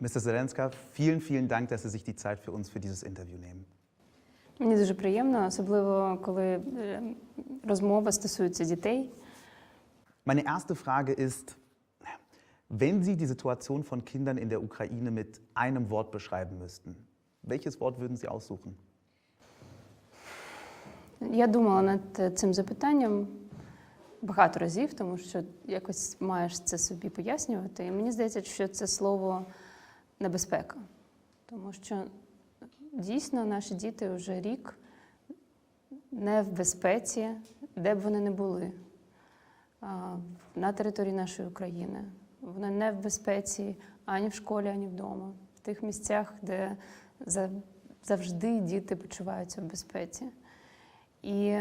Mr. Zelenska, vielen, vielen Dank, dass Sie sich die Zeit für uns für dieses Interview nehmen. Мені дуже приємно, особливо коли е, розмова стосується дітей. Meine erste Frage ist, wenn Sie die Situation von Kindern in der Ukraine mit einem Wort beschreiben müssten, welches Wort würden Sie aussuchen? Я думала над цим запитанням багато разів, тому що якось маєш це собі пояснювати. І мені здається, що це слово небезпека. Тому що дійсно наші діти вже рік не в безпеці, де б вони не були на території нашої України. Вони не в безпеці ані в школі, ані вдома, в тих місцях, де завжди діти почуваються в безпеці. І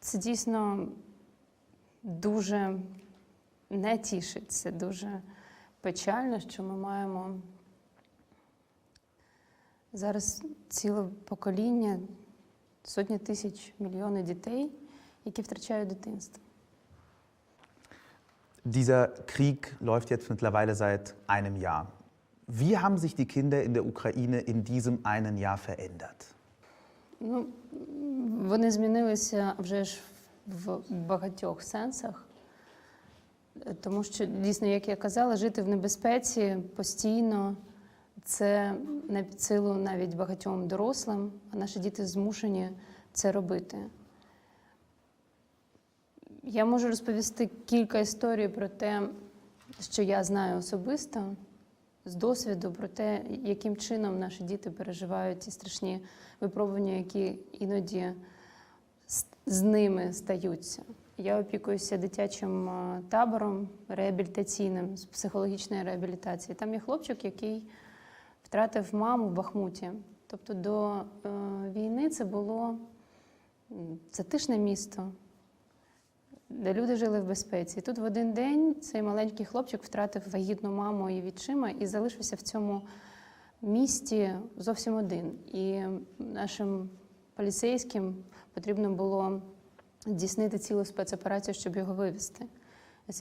це дійсно дуже не тішить, це дуже печально, що ми маємо зараз ціле покоління, сотні тисяч мільйони дітей, які втрачають дитинство. Dieser Krieg läuft jetzt mittlerweile seit einem Jahr. Wie haben sich die Kinder in der Ukraine in diesem einen Jahr verändert? Ну, вони змінилися вже ж в багатьох сенсах. Тому що дійсно, як я казала, жити в небезпеці постійно це не під силу навіть багатьом дорослим, а наші діти змушені це робити. Я можу розповісти кілька історій про те, що я знаю особисто з досвіду, про те, яким чином наші діти переживають ті страшні випробування, які іноді з ними стаються. Я опікуюся дитячим е, табором реабілітаційним з психологічної реабілітації. Там є хлопчик, який втратив маму в Бахмуті. Тобто до е, війни це було м, затишне місто, де люди жили в безпеці. Тут в один день цей маленький хлопчик втратив вагітну маму і відчима і залишився в цьому місті зовсім один. І нашим поліцейським потрібно було здійснити цілу спецоперацію, щоб його вивезти.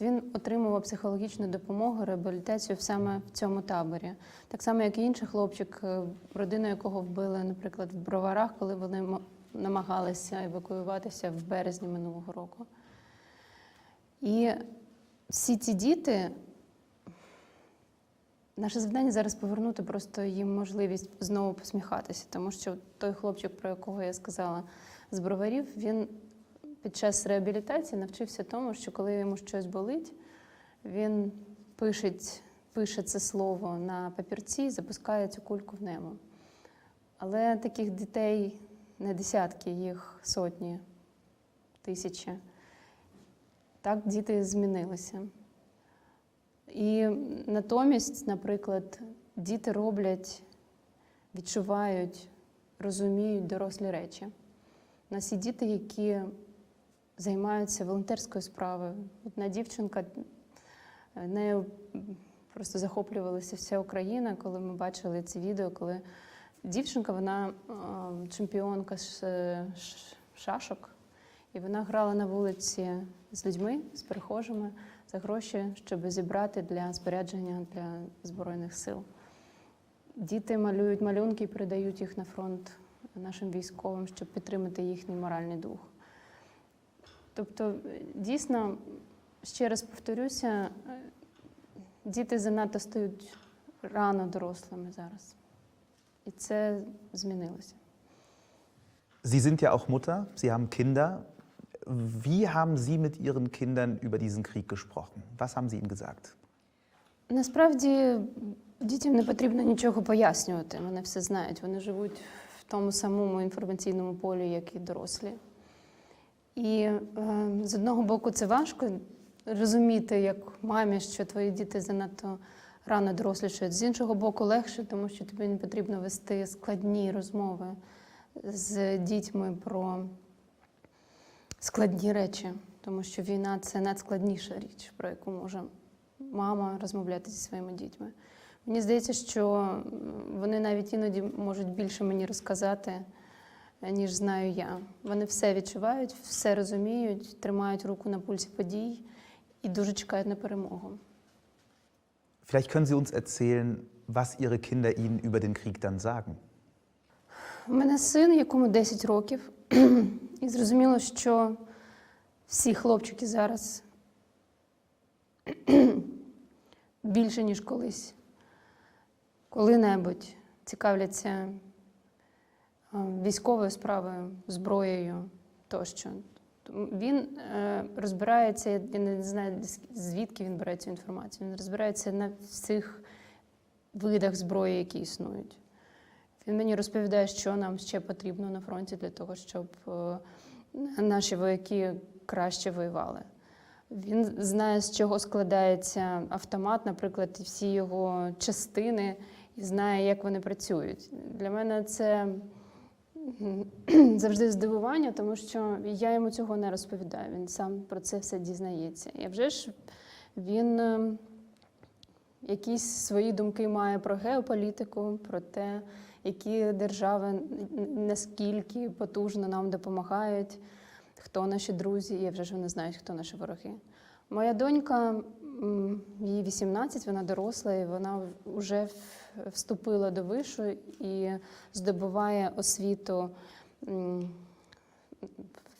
Він отримував психологічну допомогу, реабілітацію саме в цьому таборі. Так само, як і інший хлопчик, е, родину якого вбили, наприклад, в броварах, коли вони намагалися евакуюватися в березні минулого року. І всі ці діти, наше завдання зараз повернути просто їм можливість знову посміхатися, тому що той хлопчик, про якого я сказала з броварів, він під час реабілітації навчився тому, що коли йому щось болить, він пише, пише це слово на папірці і запускає цю кульку в небо. Але таких дітей не десятки, їх сотні, тисячі. Так діти змінилися. І натомість, наприклад, діти роблять, відчувають, розуміють дорослі речі. У нас є діти, які займаються волонтерською справою. Одна дівчинка, е, нею просто захоплювалася вся Україна, коли ми бачили ці відео, коли дівчинка, вона е, чемпіонка з е, шашок, і вона грала на вулиці з людьми, з перехожими за гроші, щоб зібрати для спорядження для Збройних сил. Діти малюють малюнки і передають їх на фронт нашим військовим, щоб підтримати їхній моральний дух. Тобто, дійсно, ще раз повторюся, е, діти занадто стають рано дорослими зараз. І це змінилося. Sie sind ja auch Mutter, Sie haben Kinder. Wie haben Sie mit Ihren Kindern über diesen Krieg gesprochen? Was haben Sie ihnen gesagt? Насправді дітям не потрібно нічого пояснювати. Вони все знають. Вони живуть в тому самому інформаційному полі, як і дорослі. І е, з одного боку, це важко розуміти, як мамі, що твої діти занадто рано дорослішають. З іншого боку, легше, тому що тобі не потрібно вести складні розмови з дітьми про складні речі, тому що війна це надскладніша річ, про яку може мама розмовляти зі своїми дітьми. Мені здається, що вони навіть іноді можуть більше мені розказати, ніж знаю я. Вони все відчувають, все розуміють, тримають руку на пульсі подій і дуже чекають на перемогу. Vielleicht können Sie uns erzählen, was Ihre Kinder Ihnen über den Krieg dann sagen. У мене син, якому 10 років, і зрозуміло, що всі хлопчики зараз більше, ніж колись, коли-небудь цікавляться військовою справою, зброєю тощо. Він е, розбирається, я не знаю, звідки він бере цю інформацію. Він розбирається на всіх видах зброї, які існують. Він мені розповідає, що нам ще потрібно на фронті для того, щоб е, наші вояки краще воювали. Він знає, з чого складається автомат, наприклад, всі його частини, і знає, як вони працюють. Для мене це завжди здивування, тому що я йому цього не розповідаю. Він сам про це все дізнається. І вже ж він е, якісь свої думки має про геополітику, про те, які держави наскільки потужно нам допомагають, хто наші друзі, і вже ж вони знають, хто наші вороги. Моя донька, їй 18, вона доросла, і вона вже вступила до вишу і здобуває освіту в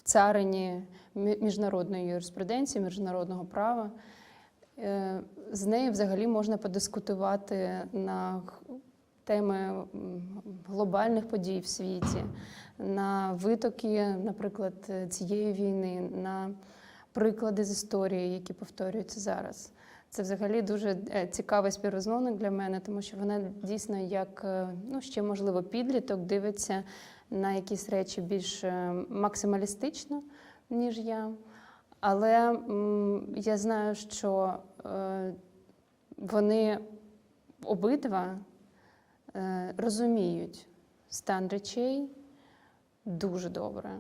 царині міжнародної юриспруденції, міжнародного права. Е, З нею взагалі можна подискутувати на теми глобальних подій в світі, на витоки, наприклад, цієї війни, на приклади з історії, які повторюються зараз. Це взагалі дуже е, цікавий співрозмовник для мене, тому що вона дійсно як е, ну ще можливо підліток дивиться на якісь речі більш е, максималістично, ніж я. Але я знаю, що вони обидва розуміють стан речей дуже добре.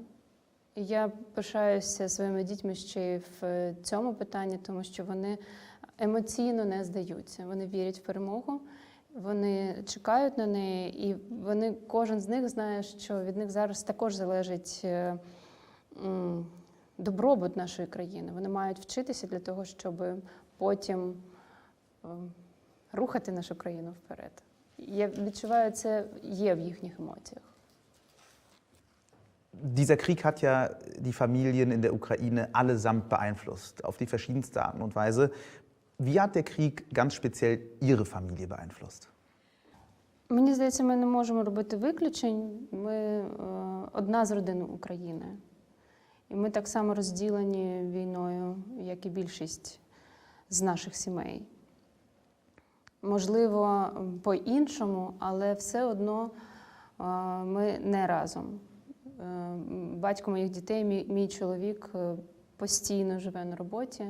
Я пишаюся своїми дітьми ще й в цьому питанні, тому що вони емоційно не здаються. Вони вірять в перемогу, вони чекають на неї, і вони кожен з них знає, що від них зараз також залежить е, добробут нашої країни. Вони мають вчитися для того, щоб потім е, рухати нашу країну вперед. Я відчуваю, це є в їхніх емоціях. Dieser Krieg hat ja die Familien in der Ukraine allesamt beeinflusst, auf die verschiedenste Art und Weise. Wie hat der Krieg ganz speziell Ihre Familie beeinflusst? Мені здається, ми не можемо робити виключень. Ми е, одна з родин України. І ми так само розділені війною, як і більшість з наших сімей. Можливо, по-іншому, але все одно е, ми не разом. Е, Батько моїх дітей, мій, мій чоловік е, постійно живе на роботі.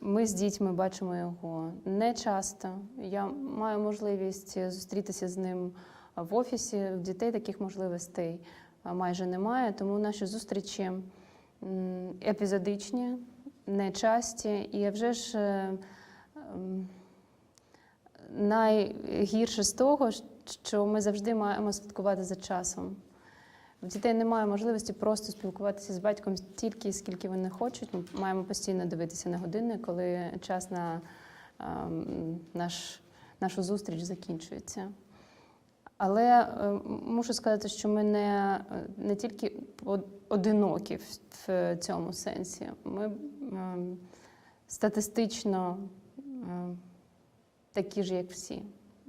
Ми з дітьми бачимо його не часто. Я маю можливість зустрітися з ним в офісі. В дітей таких можливостей майже немає, тому наші зустрічі епізодичні, нечасті. І вже ж е, ем, найгірше з того, що ми завжди маємо слідкувати за часом. В дітей немає можливості просто спілкуватися з батьком стільки, скільки вони хочуть. Ми маємо постійно дивитися на години, коли час на ем, наш, нашу зустріч закінчується. Але е, мушу сказати, що ми не, не тільки одинокі в, цьому сенсі. Ми ем, статистично ем, такі ж, як всі.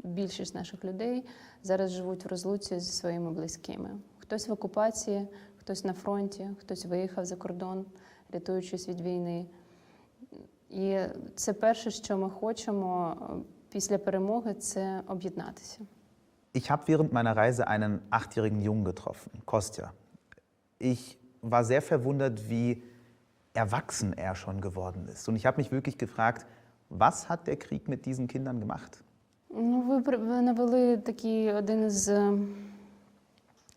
Більшість наших людей зараз живуть в розлуці зі своїми близькими. Хтось в окупації, хтось на фронті, хтось виїхав за кордон, рятуючись від війни. І це перше, що ми хочемо е, після перемоги, це об'єднатися. Ich habe während meiner Reise einen achtjährigen Jungen getroffen, Kostja. Ich war sehr verwundert, wie erwachsen er schon geworden ist. Und ich habe mich wirklich gefragt, was hat der Krieg mit diesen Kindern gemacht? Ну, ви, навели такий один із е,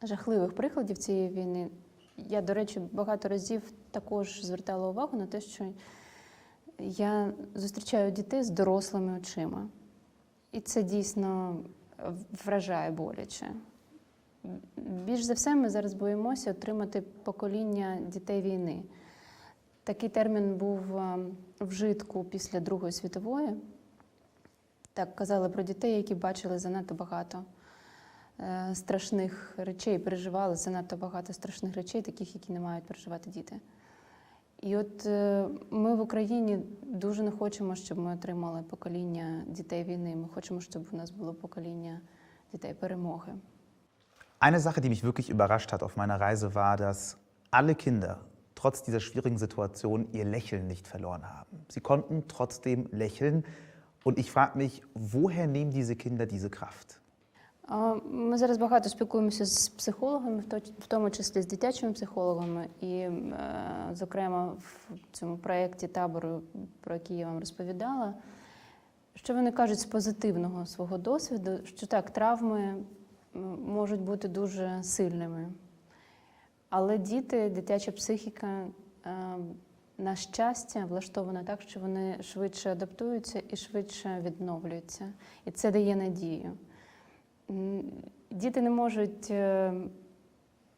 жахливих прикладів цієї війни. Я, до речі, багато разів також звертала увагу на те, що я зустрічаю дітей з дорослими очима. І це дійсно вражає боляче. Більш за все, ми зараз боїмося отримати покоління дітей війни. Такий термін був е, вжитку після Другої світової. Так казали про дітей, які бачили занадто багато страшних речей, переживали занадто багато страшних речей, таких, які не мають переживати діти. І от е, ми в Україні дуже не хочемо, щоб ми отримали покоління дітей війни. Ми хочемо, щоб у нас було покоління дітей перемоги. Eine Sache, die mich wirklich überrascht hat auf meiner Reise, war, dass alle Kinder trotz dieser schwierigen Situation ihr Lächeln nicht verloren haben. Sie konnten trotzdem lächeln. Und ich frage mich, woher nehmen diese Kinder diese Kraft? Ми зараз багато спілкуємося з психологами, в тому числі з дитячими психологами, і, е, зокрема, в цьому проєкті табору, про який я вам розповідала, що вони кажуть з позитивного свого досвіду, що так, травми можуть бути дуже сильними. Але діти, дитяча психіка, е, на щастя, влаштована так, що вони швидше адаптуються і швидше відновлюються. І це дає надію. Діти не можуть е,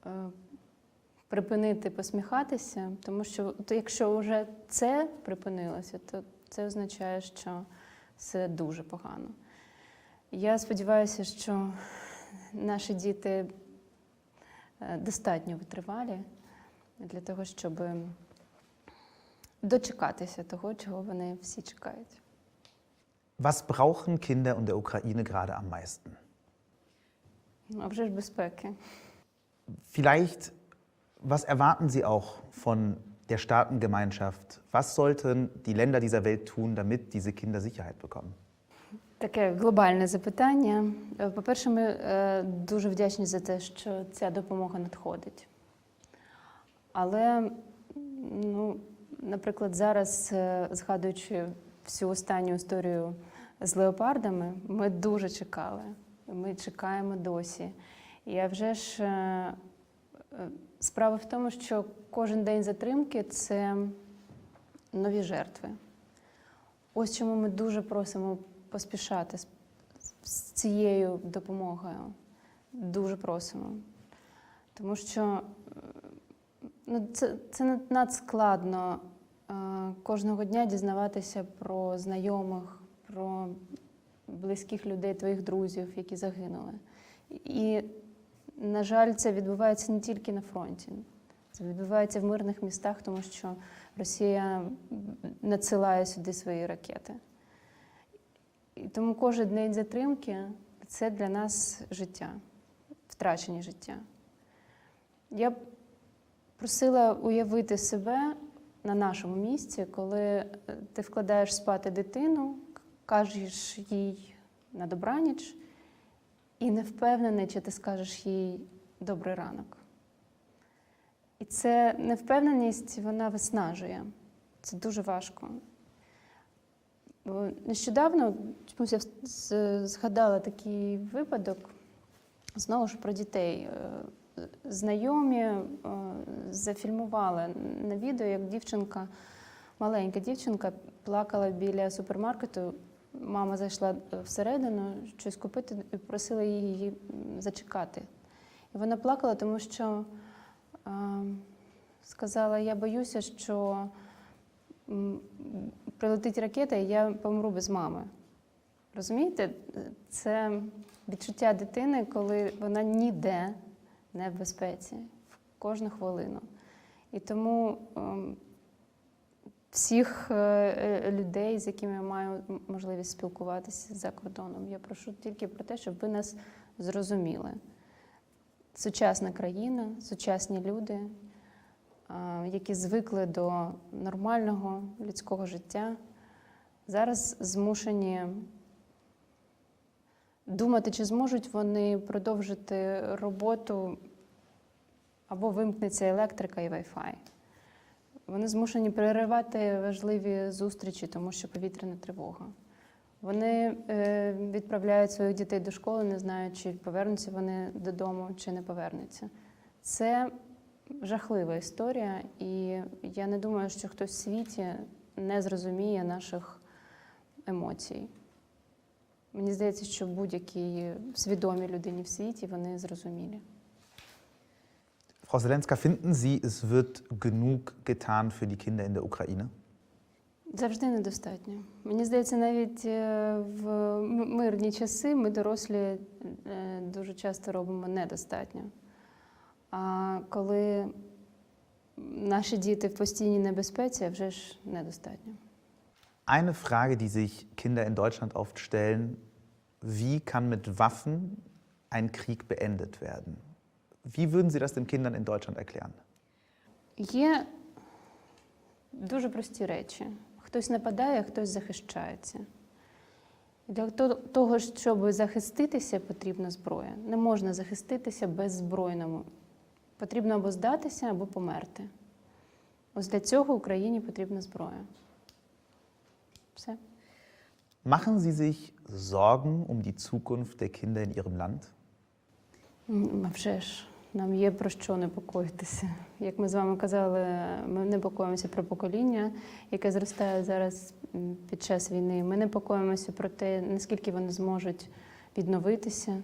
е, припинити посміхатися, тому що якщо вже це припинилося, то це означає, що все дуже погано. Я сподіваюся, що наші діти е, достатньо витривалі для того, щоб дочекатися того, чого вони всі чекають. Was brauchen Kinder in der Ukraine gerade am meisten? А вже ж безпеки. Vielleicht, was erwarten Sie auch von der Staatengemeinschaft? Was sollten die Länder dieser Welt tun, damit diese Kinder Sicherheit bekommen? Таке глобальне запитання. Е, По-перше, ми е, дуже вдячні за те, що ця допомога надходить. Але, ну, наприклад, зараз, е, згадуючи всю останню історію з леопардами, ми дуже чекали. Ми чекаємо досі. І а вже ж е, е, справа в тому, що кожен день затримки це нові жертви. Ось чому ми дуже просимо поспішати з, цією допомогою. Дуже просимо. Тому що е, ну, це, це надскладно кожного дня дізнаватися про знайомих, про близьких людей, твоїх друзів, які загинули. І, на жаль, це відбувається не тільки на фронті. Це відбувається в мирних містах, тому що Росія надсилає сюди свої ракети. І тому кожен день затримки це для нас життя, втрачені життя. Я просила уявити себе на нашому місці, коли е, ти вкладаєш спати дитину, кажеш їй на добраніч, і не впевнений, чи ти скажеш їй добрий ранок. І ця невпевненість вона виснажує. Це дуже важко. Нещодавно чомусь я згадала такий випадок, знову ж про дітей. Е, Знайомі е, зафільмували на відео, як дівчинка, маленька дівчинка, плакала біля супермаркету. Мама зайшла всередину щось купити і просила її зачекати. І вона плакала, тому що е, сказала: я боюся, що прилетить ракета, і я помру без мами. Розумієте, це відчуття дитини, коли вона ніде не в безпеці в кожну хвилину. І тому ем, всіх е, е, людей, з якими я маю можливість спілкуватися за кордоном, я прошу тільки про те, щоб ви нас зрозуміли. Сучасна країна, сучасні люди, які звикли до нормального людського життя, зараз змушені думати, чи зможуть вони продовжити роботу або вимкнеться електрика і Wi-Fi. Вони змушені переривати важливі зустрічі, тому що повітряна тривога. Вони е, відправляють своїх дітей до школи, не знаючи, чи повернуться вони додому, чи не повернуться. Це жахлива історія, і я не думаю, що хтось в світі не зрозуміє наших емоцій. Мені здається, що будь-якій свідомій людині в світі вони зрозумілі. Frau Zelenska, finden Sie, es wird genug getan für die Kinder in der Ukraine? Завжди недостатньо. Мені здається, навіть е, в м- мирні часи ми дорослі е, дуже часто робимо недостатньо. А коли наші діти в постійній небезпеці, вже ж недостатньо. Eine Frage, die sich Kinder in Deutschland oft stellen, wie kann mit Waffen ein Krieg beendet werden? Wie würden Sie das den Kindern in Deutschland erklären? Є дуже прості речі. Хтось нападає, хтось захищається. Для того, щоб захиститися, потрібна зброя. Не можна захиститися беззбройному. Потрібно або здатися, або померти. Ось для цього Україні потрібна зброя. Все. Machen Sie sich Sorgen um die Zukunft der Kinder in Ihrem Land? Вже ж, нам є про що непокоїтися. Як ми з вами казали, ми непокоїмося про покоління, яке зростає зараз під час війни. Ми непокоїмося про те, наскільки вони зможуть відновитися.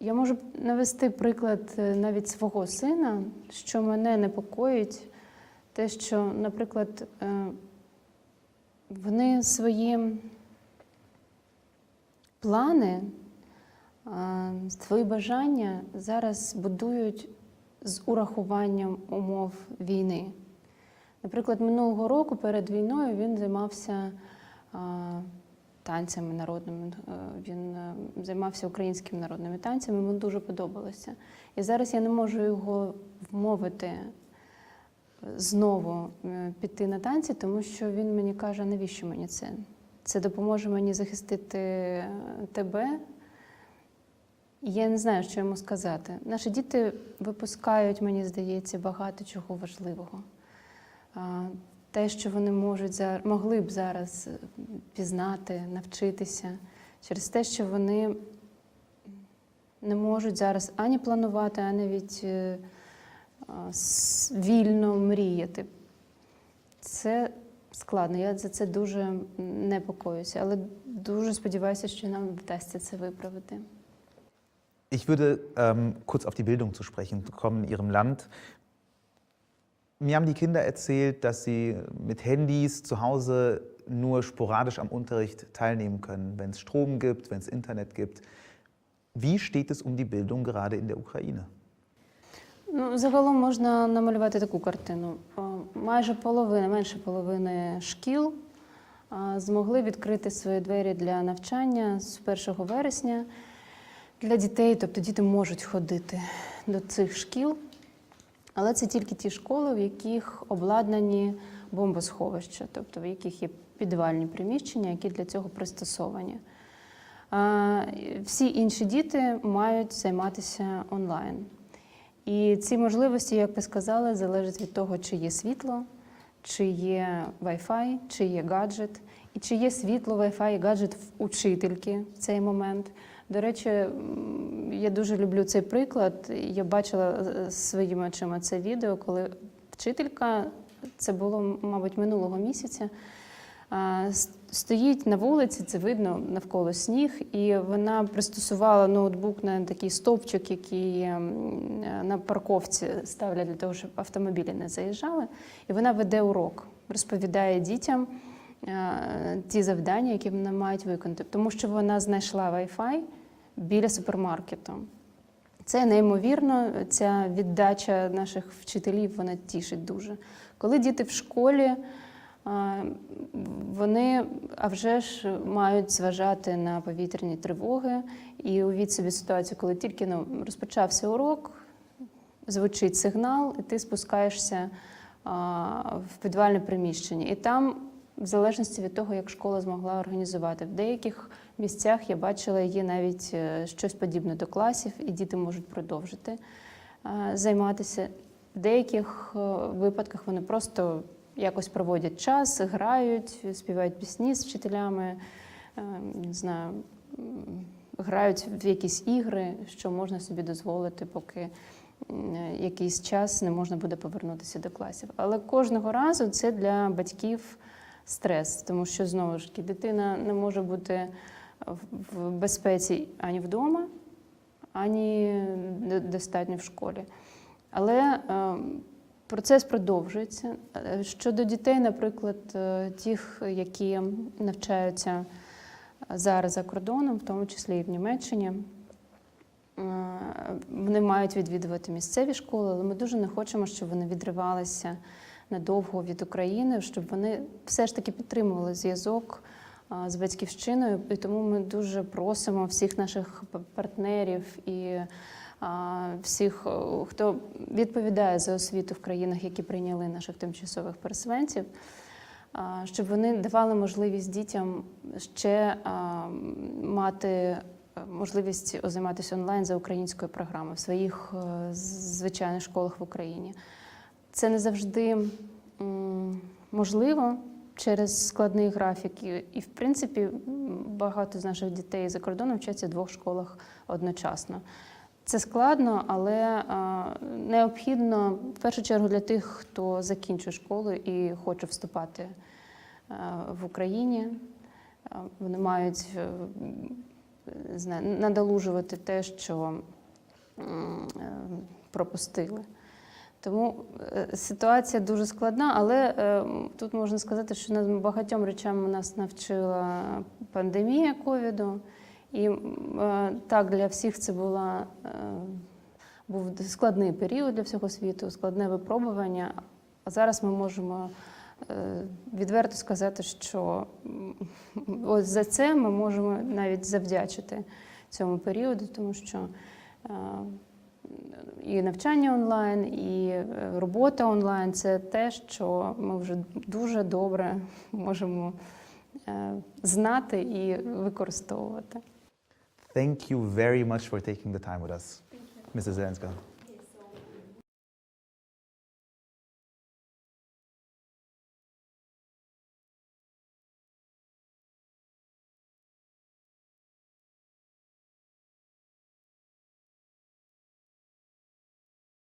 Я можу навести приклад е, навіть свого сина, що мене непокоїть, те, що, наприклад, е, вони свої плани а, Свої бажання зараз будують з урахуванням умов війни. Наприклад, минулого року перед війною він займався танцями народними. е, Він е, займався українськими народними танцями, йому дуже подобалося. І зараз я не можу його вмовити е, знову піти на танці, тому що він мені каже, навіщо мені це? Це допоможе мені захистити тебе. Я не знаю, що йому сказати. Наші діти випускають, мені здається, багато чого важливого. Те, що вони можуть могли б зараз е, пізнати, навчитися, через те, що вони не можуть зараз ані планувати, ані навіть е, а, вільно мріяти. Це складно. Я за це дуже непокоюся, але дуже сподіваюся, що нам вдасться це виправити. Ich würde ähm, kurz auf die Bildung zu sprechen kommen in Ihrem Land. Mir haben die Kinder erzählt, dass sie mit Handys zu Hause nur sporadisch am Unterricht teilnehmen können, wenn es Strom gibt, wenn es Internet gibt. Wie steht es um die Bildung gerade in der Ukraine? Ну, загалом можна намалювати таку картину. О, Майже половина, менше половини шкіл а, змогли відкрити свої двері для навчання з 1 вересня Для дітей, тобто діти можуть ходити до цих шкіл. Але це тільки ті школи, в яких обладнані бомбосховища, тобто в яких є підвальні приміщення, які для цього пристосовані. Всі інші діти мають займатися онлайн. І ці можливості, як ви сказали, залежать від того, чи є світло, чи є Wi-Fi, чи є гаджет, і чи є світло, Wi-Fi і гаджет в учительки в цей момент. До речі, я дуже люблю цей приклад. Я бачила е, своїми очима це відео, коли вчителька, це було, мабуть, минулого місяця. Стоїть на вулиці, це видно навколо сніг, і вона пристосувала ноутбук на такий стовпчик, який на парковці ставлять для того, щоб автомобілі не заїжджали. І вона веде урок, розповідає дітям ті завдання, які вони мають виконати, тому що вона знайшла Wi-Fi біля супермаркету. Це неймовірно, ця віддача наших вчителів вона тішить дуже. Коли діти в школі, вони а вже ж мають зважати на повітряні тривоги і увіть собі ситуацію, коли тільки ну, розпочався урок, звучить сигнал, і ти спускаєшся в підвальне приміщення. І там, в залежності від того, як школа змогла організувати, в деяких місцях я бачила, є навіть е, щось подібне до класів, і діти можуть продовжити займатися. В деяких е, випадках вони просто якось проводять час, грають, співають пісні з вчителями, е, не знаю, грають в якісь ігри, що можна собі дозволити, поки якийсь час не можна буде повернутися до класів. Але кожного разу це для батьків стрес, тому що знову ж таки дитина не може бути в- безпеці ані вдома, ані достатньо в школі. Але е, Процес продовжується. Е, Щодо дітей, наприклад, е, тих, які навчаються зараз за кордоном, в тому числі і в Німеччині, вони мають відвідувати місцеві школи, але ми дуже не хочемо, щоб вони відривалися надовго від України, щоб вони все ж таки підтримували зв'язок з батьківщиною. І тому ми дуже просимо всіх наших партнерів і всіх, хто відповідає за освіту в країнах, які прийняли наших тимчасових переселенців, щоб вони давали можливість дітям ще мати е, можливість займатися онлайн за українською програмою в своїх е, звичайних школах в Україні. Це не завжди можливо через складний графік. І, і, в принципі, багато з наших дітей за кордоном вчаться в двох школах одночасно. Це складно, але а, необхідно в першу чергу для тих, хто закінчує школу і хоче вступати а, в Україні. А, Вони мають е, не знаю, надолужувати те, що е, пропустили. Тому е, ситуація дуже складна, але е, тут можна сказати, що нас багатьом речам нас навчила пандемія ковіду. І е, так, для всіх це була, був складний період для всього світу, складне випробування. А зараз ми можемо відверто сказати, що ось за це ми можемо навіть завдячити цьому періоду, тому що і навчання онлайн, і е, робота онлайн це те, що ми вже дуже добре можемо е, знати і використовувати. Thank you very much for taking the time with us, Mrs. Zelenska.